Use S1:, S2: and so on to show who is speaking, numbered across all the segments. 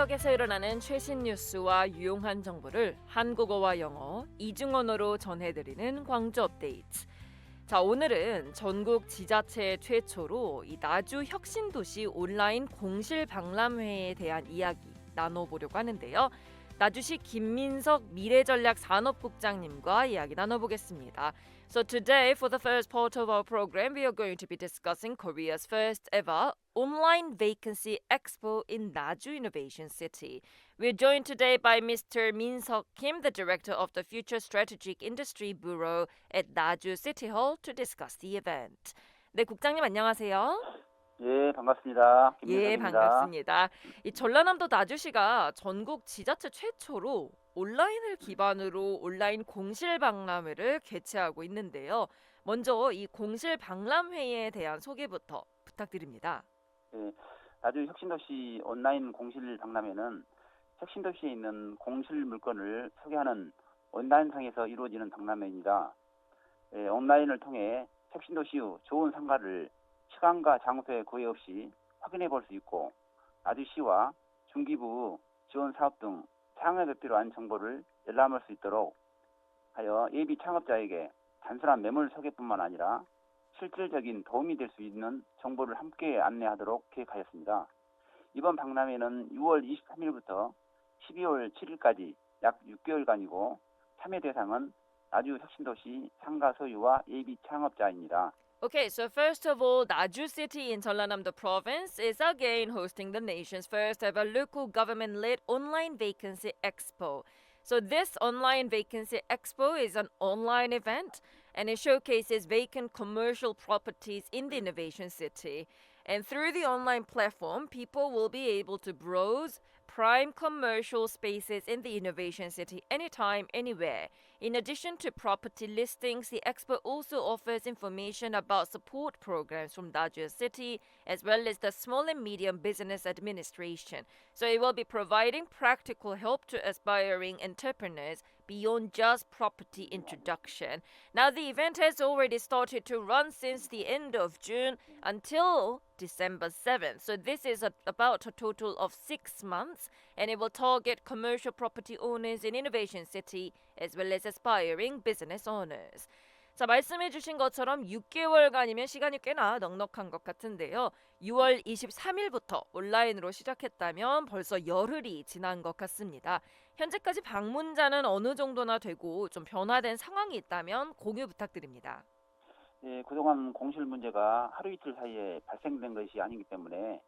S1: 지역에서 일어나는 최신 뉴스와 유용한 정보를 한국어와 영어 이중 언어로 전해드리는 광주 업데이트. 자 오늘은 전국 지자체 최초로 이 나주 혁신도시 온라인 공실 박람회에 대한 이야기 나눠보려고 하는데요. 나주시 김민석 미래전략 산업국장님과 이야기 나눠보겠습니다. So today, for the first part of our program, we are going to be discussing Korea's first ever online vacancy expo in Naju Innovation City. We're joined today by Mr. Min Seok Kim, the director of the Future Strategic Industry Bureau at Naju City Hall, to discuss the event. 네, 국장님 안녕하세요.
S2: 예, 반갑습니다.
S1: 예,
S2: 김민석입니다.
S1: 반갑습니다. 이 전라남도 나주시가 전국 지자체 최초로 온라인을 기반으로 온라인 공실 박람회를 개최하고 있는데요. 먼저 이 공실 박람회에 대한 소개부터 부탁드립니다.
S2: 예, 나주 혁신도시 온라인 공실 박람회는 혁신도시에 있는 공실 물건을 소개하는 온라인상에서 이루어지는 박람회입니다. 예, 온라인을 통해 혁신도시의 좋은 상가를 시간과 장소에 구애 없이 확인해 볼 수 있고 나주시와 중기부 지원 사업 등 창업에 필요한 정보를 열람할 수 있도록 하여 예비 창업자에게 단순한 매물 소개뿐만 아니라 실질적인 도움이 될 수 있는 정보를 함께 안내하도록 계획하였습니다. 이번 박람회는 6월 23일부터 12월 7일까지 약 6개월간이고 참여 대상은 나주 혁신도시 상가 소유와 예비 창업자입니다.
S1: Okay, so first of all, Naju City in Jeollanam-do Province is again hosting the nation's first ever local government-led online vacancy expo. So this online vacancy expo is an online event and it showcases vacant commercial properties in the innovation city. And through the online platform, people will be able to browse prime commercial spaces in the innovation city anytime, anywhere. In addition to property listings, the expo also offers information about support programs from Dajia City as well as the Small and Medium Business Administration. So it will be providing practical help to aspiring entrepreneurs beyond just property introduction. Now, the event has already started to run since the end of June until December 7th. So this is a, about a total of six months, and it will target commercial property owners in Innovation City as well as aspiring business owners. 자, 말씀해 주신 것처럼 6개월간이면 시간이 꽤나 넉넉한 것 같은데요. 6월 23일부터 온라인으로 시작했다면 벌써 열흘이 지난 것 같습니다. 현재까지 방문자는 어느 정도나 되고 좀 변화된 상황이 있다면 공유 부탁드립니다.
S2: 예, 그동안 공실 문제가 하루 이틀 사이에 발생된 것이 아니기 때문에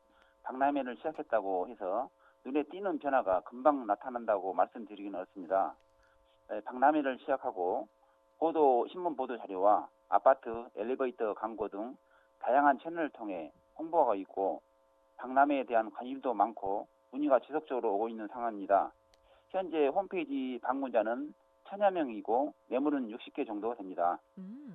S2: 박람회를 시작했다고 해서 눈에 띄는 변화가 금방 나타난다고 말씀드리기는 어렵습니다. 예, 박람회를 시작하고 보도 신문 보도 자료와 아파트 엘리베이터 광고 등 다양한 채널을 통해 홍보가 있고 박람회에 대한 관심도 많고 문의가 지속적으로 오고 있는 상황입니다. 현재 홈페이지 방문자는 천여 명이고 매물은 60개 정도 됩니다.
S1: Mm.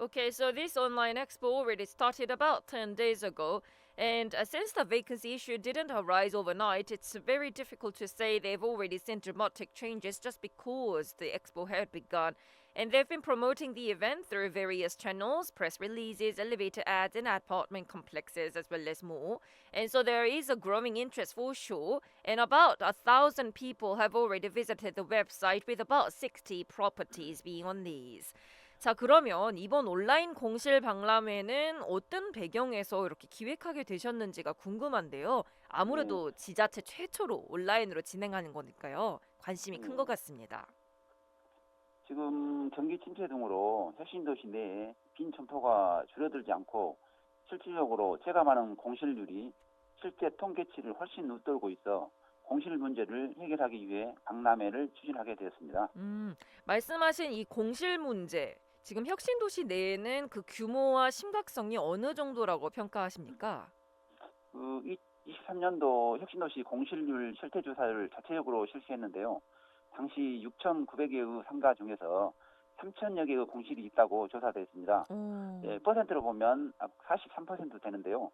S1: Okay, so this online expo already started about 10 days ago. And uh, since the vacancy issue didn't arise overnight, it's very difficult to say they've already seen dramatic changes just because the expo had begun. And they've been promoting the event through various channels, press releases, elevator ads, and apartment complexes, as well as more. And so there is a growing interest for sure. And about a thousand people have already visited the website, with about 60 properties being on these. 자, 그러면 이번 온라인 공실 박람회는 어떤 배경에서 이렇게 기획하게 되셨는지가 궁금한데요. 아무래도 지자체 최초로 온라인으로 진행하는 거니까요. 관심이 큰것 같습니다.
S2: 지금 경기 침체 등으로 혁신 도시 내에 빈 점포가 줄어들지 않고 실질적으로 체감하는 공실률이 실제 통계치를 훨씬 웃돌고 있어 공실 문제를 해결하기 위해 박람회를 추진하게 되었습니다.
S1: 음, 말씀하신 이 공실 문제, 지금 혁신도시 내에는 그 규모와 심각성이 어느 정도라고 평가하십니까?
S2: 그 23년도 혁신도시 공실률 실태 조사를 자체적으로 실시했는데요. 당시 6,900개의 상가 중에서 3천여 개의 공실이 있다고 조사되었습니다.
S1: 오.
S2: 예, 퍼센트로 보면 43% 되는데요.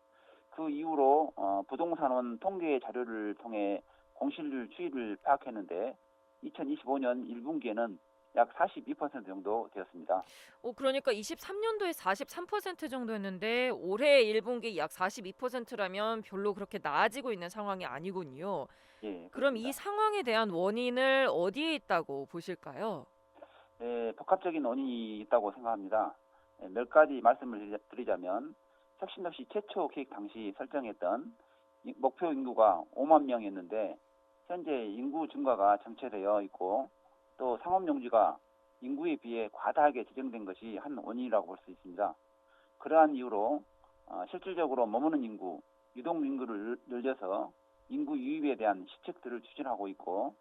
S2: 그 이후로 어, 부동산원 통계 자료를 통해 공실률 추이를 파악했는데 2025년 1분기에는 약 42% 정도 되었습니다.
S1: 오, 그러니까 23년도에 43% 정도였는데 올해 1분기 약 42%라면 별로 그렇게 나아지고 있는 상황이 아니군요.
S2: 예,
S1: 그럼 이
S2: 그렇습니다.
S1: 상황에 대한 원인을 어디에 있다고 보실까요?
S2: 예, 복합적인 원인이 있다고 생각합니다. 예, 몇 가지 말씀을 드리자- 드리자면 혁신도시 최초 계획 당시 설정했던 이- 목표 인구가 5만 명이었는데 현재 인구 증가가 정체되어 있고 또 상업용지가 인구에 비해 과다하게 지정된 것이 한 원인이라고 볼 수 있습니다. 그러한 이유로 어, 실질적으로 머무는 인구, 유동 인구를 늘- 늘려서 인구 유입에 대한 시책들을 추진하고 있고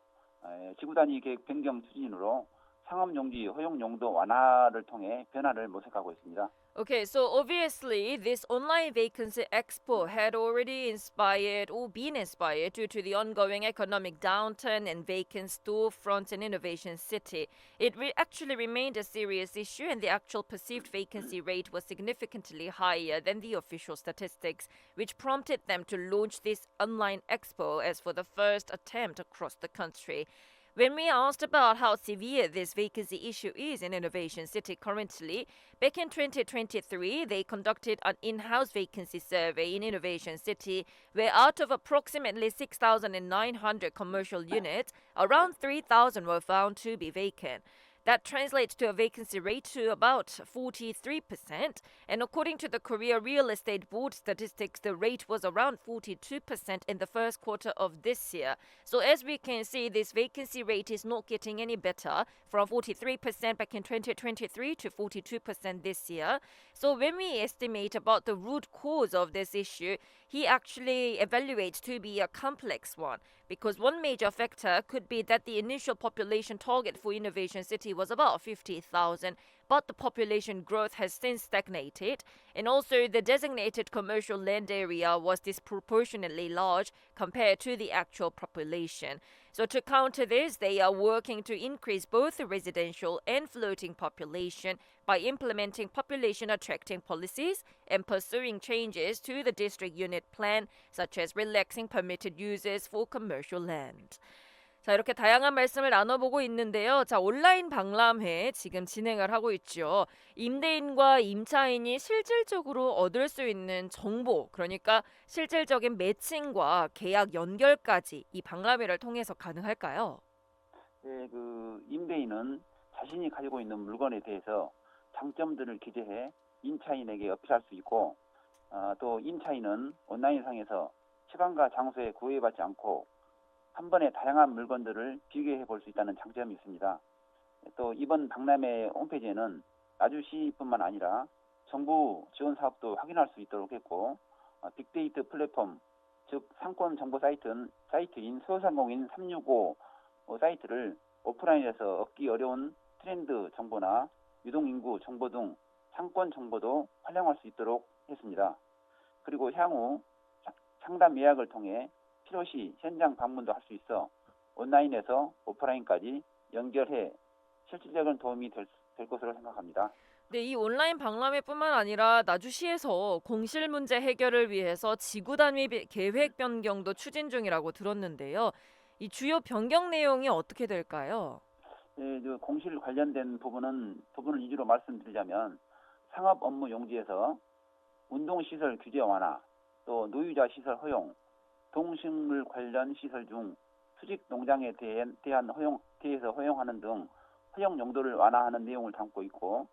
S2: 에, 지구 단위 계획 변경 추진으로 상업 용지 허용 용도 완화를 통해 변화를 모색하고 있습니다.
S1: Okay, so obviously this online vacancy expo had already inspired or been inspired due to the ongoing economic downturn and vacant storefronts in Innovation City. It re- actually remained a serious issue and the actual perceived vacancy rate was significantly higher than the official statistics, which prompted them to launch this online expo as for the first attempt across the country. When we asked about how severe this vacancy issue is in Innovation City currently, back in 2023, they conducted an in house vacancy survey in Innovation City, where out of approximately 6,900 commercial units, around 3,000 were found to be vacant. That translates to a vacancy rate to about 43%. And according to the Korea Real Estate Board statistics, the rate was around 42% in the first quarter of this year. So as we can see, this vacancy rate is not getting any better from 43% back in 2023 to 42% this year. So when we estimate about the root cause of this issue, he actually evaluates to be a complex one because one major factor could be that the initial population target for Innovation City was about 50,000, but the population growth has since stagnated, and also the designated commercial land area was disproportionately large compared to the actual population. So to counter this, they are working to increase both the residential and floating population by implementing population attracting policies and pursuing changes to the district unit plan, such as relaxing permitted uses for commercial land. 자, 이렇게 다양한 말씀을 나눠보고 있는데요. 자, 온라인 박람회 지금 진행을 하고 있죠. 임대인과 임차인이 실질적으로 얻을 수 있는 정보, 그러니까 실질적인 매칭과 계약 연결까지 이 박람회를 통해서 가능할까요?
S2: 예, 그 임대인은 자신이 가지고 있는 물건에 대해서 장점들을 기재해 임차인에게 어필할 수 있고 아, 또 임차인은 온라인상에서 시간과 장소에 구애받지 않고 한 번에 다양한 물건들을 비교해 볼 수 있다는 장점이 있습니다. 또 이번 박람회 홈페이지에는 나주시뿐만 아니라 정부 지원 사업도 확인할 수 있도록 했고 어, 빅데이터 플랫폼 즉 상권 정보 사이트인 사이트인 소상공인 365 어, 사이트를 오프라인에서 얻기 어려운 트렌드 정보나 유동 인구 정보 등 상권 정보도 활용할 수 있도록 했습니다. 그리고 향후 사- 상담 예약을 통해 필요시 현장 방문도 할 수 있어 온라인에서 오프라인까지 연결해 실질적인 도움이 될, 될 것으로 생각합니다.
S1: 네, 이 온라인 박람회뿐만 아니라 나주시에서 공실 문제 해결을 위해서 지구 단위 비- 계획 변경도 추진 중이라고 들었는데요. 이 주요 변경 내용이 어떻게 될까요?
S2: 예, 그 공실 관련된 부분은 부분을 위주로 말씀드리자면 상업 업무 용지에서 운동 시설 규제 완화, 또 노유자 시설 허용, 동식물 관련 시설 중 수직 농장에 대한, 허용, 대해서 허용하는 등 허용 용도를 완화하는 내용을 담고 있고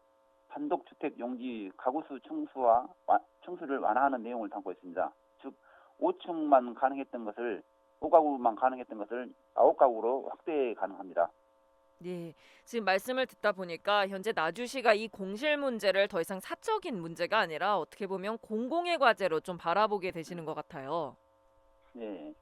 S2: 단독 주택 용지 가구수 청수와 와- 청수를 완화하는 내용을 담고 있습니다. 즉 5층만 가능했던 것을 5가구만 가능했던 것을 9가구로 확대 가능합니다.
S1: 네, 지금 말씀을 듣다 보니까 현재 나주시가 이 공실 문제를 더 이상 사적인 문제가 아니라 어떻게 보면 공공의 과제로 좀 바라보게 되시는 것 같아요.
S2: 예.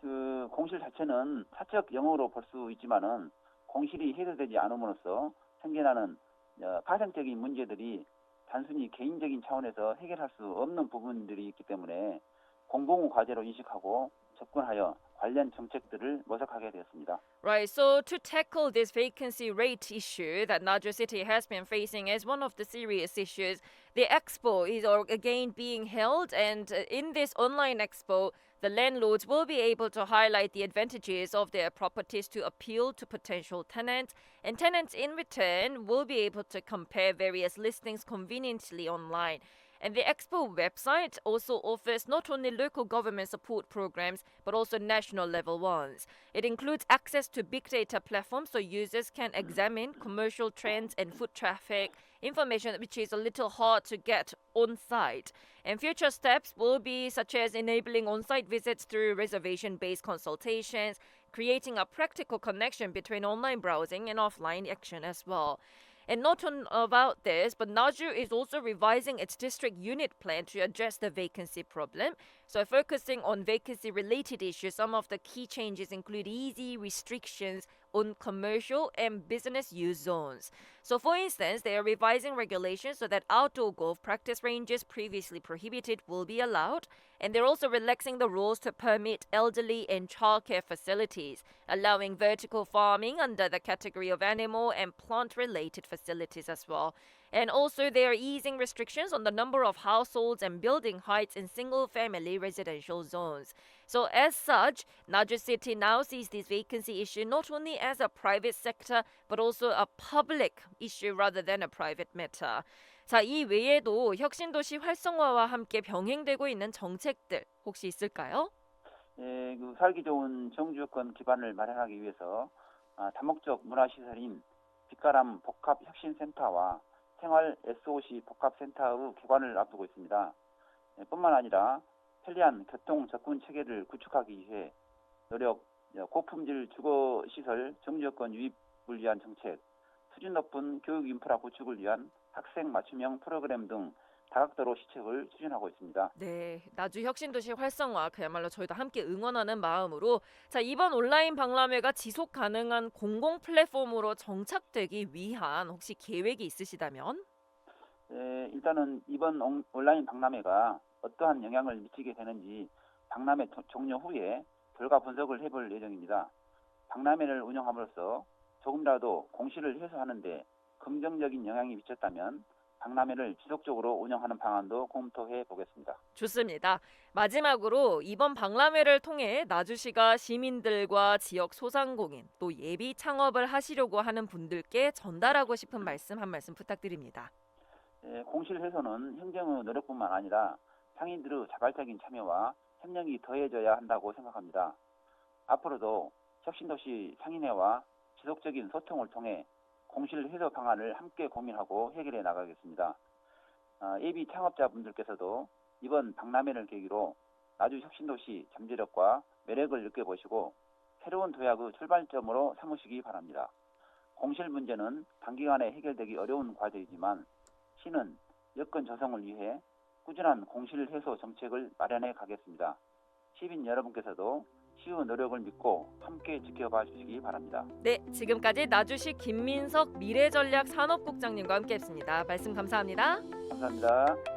S2: 그 공실 자체는 사적 영어로 볼 수 있지만은 공실이 해결되지 않음으로써 생겨나는 어, 파생적인 문제들이 단순히 개인적인 차원에서 해결할 수 없는 부분들이 있기 때문에 공공 과제로 인식하고 접근하여 관련 정책들을 모색하게 되었습니다.
S1: Right, so to tackle this vacancy rate issue that Najo City has been facing as one of the serious issues, the expo is or- again being held, and uh, in this online expo, the landlords will be able to highlight the advantages of their properties to appeal to potential tenants, and tenants in return will be able to compare various listings conveniently online. And the Expo website also offers not only local government support programs but also national level ones. It includes access to big data platforms so users can examine commercial trends and foot traffic information which is a little hard to get on site. And future steps will be such as enabling on site visits through reservation based consultations, creating a practical connection between online browsing and offline action as well. And not on about this, but Naju is also revising its district unit plan to address the vacancy problem. So, focusing on vacancy related issues, some of the key changes include easy restrictions on commercial and business use zones. So, for instance, they are revising regulations so that outdoor golf practice ranges previously prohibited will be allowed, and they're also relaxing the rules to permit elderly and childcare facilities, allowing vertical farming under the category of animal and plant related facilities as well. And also, they are easing restrictions on the number of households and building heights in single family residential zones. So, as such, Naju City now sees this vacancy issue not only as a private sector but also a public issue rather than a private matter. 자, 이 외에도 혁신도시 활성화와 함께 병행되고 있는 정책들 혹시 있을까요?
S2: 예, 그 살기 좋은 정주권 기반을 마련하기 위해서 아, 다목적 문화시설인 빛가람 복합혁신센터와 생활 SOC 복합센터의 개관을 앞두고 있습니다. 예, 뿐만 아니라 편리한 교통 접근 체계를 구축하기 위해 노력, 어, 고품질 주거시설 정주권 유입을 위한 정책, 수준 높은 교육 인프라 구축을 위한 학생 맞춤형 프로그램 등 다각도로 시책을 추진하고 있습니다.
S1: 네, 나주 혁신도시 활성화 그야말로 저희도 함께 응원하는 마음으로 자 이번 온라인 박람회가 지속 가능한 공공 플랫폼으로 정착되기 위한 혹시 계획이 있으시다면?
S2: 예, 일단은 이번 온- 온라인 박람회가 어떠한 영향을 미치게 되는지 박람회 조- 종료 후에 결과 분석을 해볼 예정입니다. 박람회를 운영함으로써 조금이라도 공시를 해소하는데 긍정적인 영향이 미쳤다면 박람회를 지속적으로 운영하는 방안도 검토해 보겠습니다.
S1: 좋습니다. 마지막으로 이번 박람회를 통해 나주시가 시민들과 지역 소상공인 또 예비 창업을 하시려고 하는 분들께 전달하고 싶은 말씀 한 말씀 부탁드립니다.
S2: 예, 공실 해소는 행정의 노력뿐만 아니라 상인들의 자발적인 참여와 협력이 더해져야 한다고 생각합니다. 앞으로도 혁신도시 상인회와 지속적인 소통을 통해 공실 해소 방안을 함께 고민하고 해결해 나가겠습니다. 아, 예비 창업자분들께서도 이번 박람회를 계기로 나주 혁신도시 잠재력과 매력을 느껴보시고 새로운 도약의 출발점으로 삼으시기 바랍니다. 공실 문제는 단기간에 해결되기 어려운 과제이지만 시는 여건 조성을 위해 꾸준한 공실 해소 정책을 마련해 가겠습니다. 시민 여러분께서도 시의 노력을 믿고 함께 지켜봐 주시기 바랍니다.
S1: 네, 지금까지 나주시 김민석 미래전략 산업국장님과 함께했습니다. 말씀 감사합니다.
S2: 감사합니다.